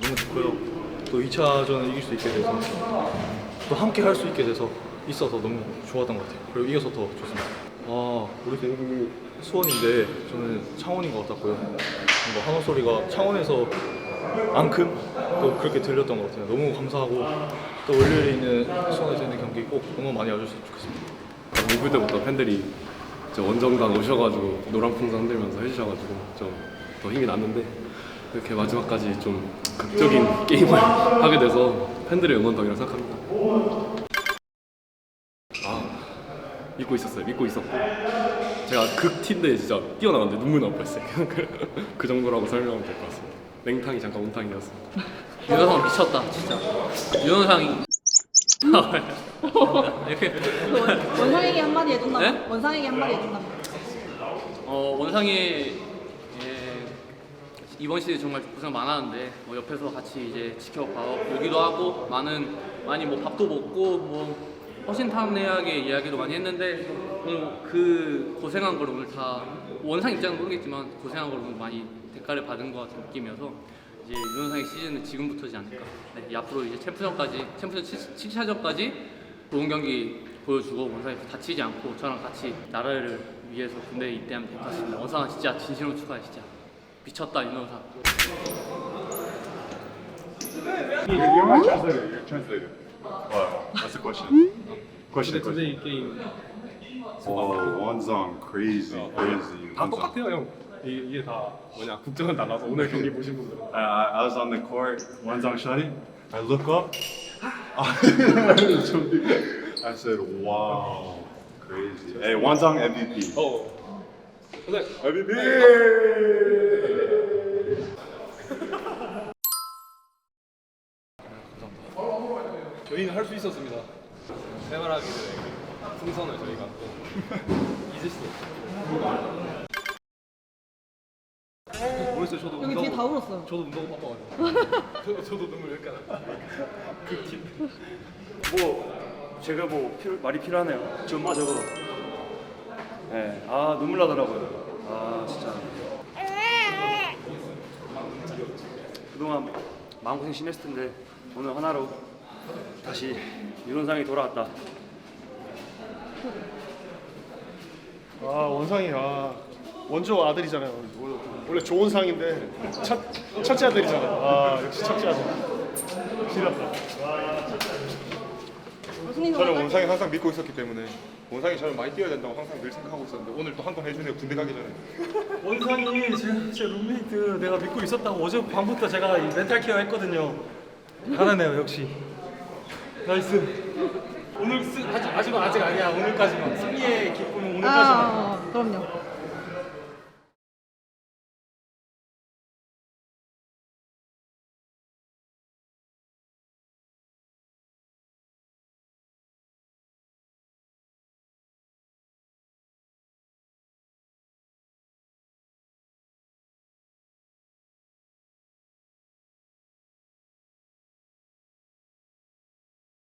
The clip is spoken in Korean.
너무 좋고요. 또 2차전을 이길 수 있게 돼서 또 함께 할 수 있게 돼서 있어서 너무 좋았던 것 같아요. 그리고 이겨서 더 좋습니다. 아, 우리 대구 수원인데 저는 창원인 것 같았고요. 뭔가 한호 소리가 창원에서 안큼 또 그렇게 들렸던 것 같아요. 너무 감사하고 또 월요일에 있는 수원에서 있는 경기 꼭 응원 많이 와주셨으면 좋겠습니다. 오프 때부터 팬들이 저 원정단 오셔가지고 노란 풍선 흔들면서 해주셔가지고 좀 더 힘이 났는데 이렇게 마지막까지 좀 극적인 게임을 하게 돼서 팬들의 응원덕이라 생각합니다. 아 믿고 있었어요. 믿고 있었고 제가 극티인데 진짜 뛰어나갔는데 눈물 나올 뻔했어요. 그 정도라고 설명하면 될 것 같습니다. 냉탕이 잠깐 온탕이었습니다. 윤호상 미쳤다 진짜 윤호상이 이렇게 원상에게 한마디 해준다면? 네? 원상에게 한마디 해준다면? 어, 원상이 예, 이번 시즌 정말 고생 많았는데 뭐 옆에서 같이 이제 지켜봐 보기도 하고 많은 많이 뭐 밥도 먹고 뭐 허심탄회하게 이야기도 많이 했는데 오늘 그 고생한 걸 오늘 다 원상 입장은 모르겠지만 고생한 걸 오늘 많이 대가를 받은 것 같은 느낌이어서 이제 윤원상의 시즌은 지금부터지 않을까. 네, 이 앞으로 이제 챔프전까지 챔프전 7차전까지 좋은 경기 보여주고 원상이 다치지 않고 저랑 같이 나라를 위해서 군대에 입대하면 될 것 같습니다. 원상아 진짜 진심으로 축하해 진짜 미쳤다 윤원상. You're my translator. You're a translator. Wow, that's a question. Question. question. 게임 Oh, one song, crazy, crazy. 다. 똑같아요 형. 이- 이게 다 뭐냐 국정은 달라서 오늘 경기 보신 분들은 I, I, I was on the court, one song shutting. I look up. I said, wow, crazy. Hey, one song MVP. 어. 근데 MVP. 저희는 할 수 있었습니다. 새바라기들에게 풍선을 저희가 또 잊을 수. 모 르겠어요. 저도 여기 뒤에 다 울었어요. 저도 운동 바빠가지고. 저, 저도 눈물 몇 가나. 극팀. 뭐 제가 뭐 필요, 말이 필요하네요. 전마적으로. 네, 아 눈물 나더라고요. 아 진짜. 그동안 마음고생 심했을 텐데 오늘 하나로 다시 윤원상이 돌아왔다. 아 원상이 아 원조 아들이잖아요. 원래 좋은 상인데 첫 첫째 아들이잖아요. 아 역시 첫째 아들. 교수님 저는 원상이 항상 믿고 있었기 때문에 원상이 저는 많이 뛰어야 된다고 항상 늘 생각하고 있었는데 오늘 또 한 번 해주네요. 군대 가기 전에. 원상이 제, 제 룸메이트 내가 믿고 있었다고 어제 밤부터 제가 이 멘탈 케어 했거든요. 잘하네요 역시. 나이스. 오늘 쓰, 아직 아직은 아직 아니야 오늘까지만 승리의 기쁨은 오늘까지만. 아, 그럼요.